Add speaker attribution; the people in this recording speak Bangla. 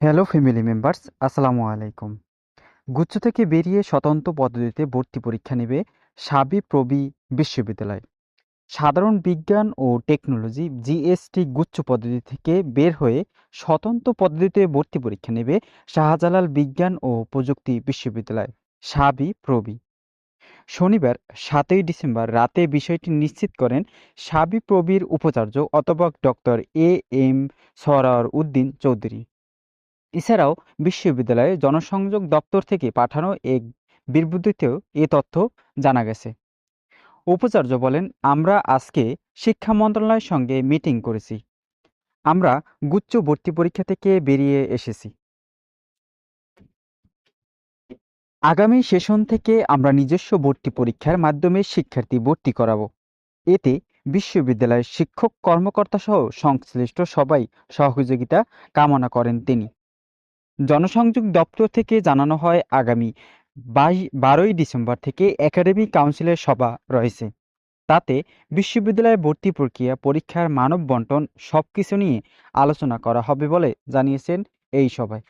Speaker 1: হ্যালো ফ্যামিলি মেম্বার্স আসসালামু আলাইকুম গুচ্ছ থেকে বেরিয়ে স্বতন্ত্র পদ্ধতিতে ভর্তি পরীক্ষা নেবে সাবি প্রবি বিশ্ববিদ্যালয়। সাধারণ বিজ্ঞান ও টেকনোলজি জিএসটি গুচ্ছ পদ্ধতি থেকে বের হয়ে স্বতন্ত্র পদ্ধতিতে ভর্তি পরীক্ষা নেবে শাহজালাল বিজ্ঞান ও প্রযুক্তি বিশ্ববিদ্যালয়, সাবি প্রবি। শনিবার, সাতই ডিসেম্বর রাতে বিষয়টি নিশ্চিত করেন সাবি প্রবির উপাচার্য অধ্যাপক ডক্টর এ এম সরার উদ্দিন চৌধুরী। এছাড়াও বিশ্ববিদ্যালয়ের জনসংযোগ দপ্তর থেকে পাঠানো এক বিবৃতিতেও এ তথ্য জানা গেছে। উপাচার্য বলেন, আমরা আজকে শিক্ষা মন্ত্রণালয়ের সঙ্গে মিটিং করেছি। আমরা গুচ্ছ ভর্তি পরীক্ষা থেকে বেরিয়ে এসেছি। আগামী সেশন থেকে আমরা নিজস্ব ভর্তি পরীক্ষার মাধ্যমে শিক্ষার্থী ভর্তি করাবো। এতে বিশ্ববিদ্যালয়ের শিক্ষক কর্মকর্তা সহ সংশ্লিষ্ট সবাই সহযোগিতা কামনা করেন তিনি। জনসংযোগ দপ্তর থেকে জানানো হয় আগামী বাইশ বারোই ডিসেম্বর থেকে একাডেমি কাউন্সিলের সভা রয়েছে। তাতে বিশ্ববিদ্যালয়ে ভর্তি প্রক্রিয়া, পরীক্ষার মানব বন্টন সব কিছু নিয়ে আলোচনা করা হবে বলে জানিয়েছেন এই সভায়।